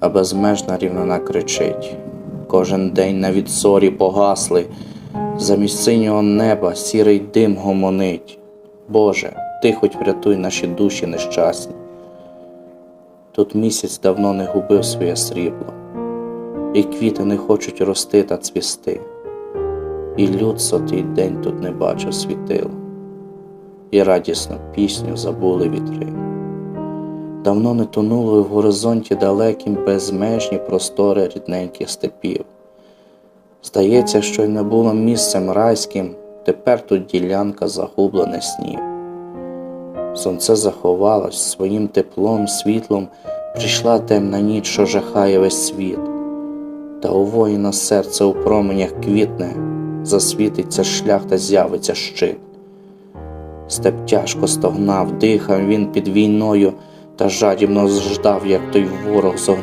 а безмежна рівнина кричить. Кожен день на відсорі погасли, замість синього неба сірий дим гомонить. Боже, ти хоч врятуй наші душі нещасні. Тут місяць давно не губив своє срібло, і квіти не хочуть рости та цвісти, і люд сотий день тут не бачив світила, і радісну пісню забули вітри. Давно не тонули в горизонті далекім безмежні простори рідненьких степів. Здається, що й не було місцем райським, тепер тут ділянка загублена снів. Сонце заховалось своїм теплом, світлом, прийшла темна ніч, що жахає весь світ. Та у воїна серце у променях квітне, засвітиться шлях та з'явиться щит. Степ тяжко стогнав, дихав він під війною та жадібно ждав, як той ворог зогниє.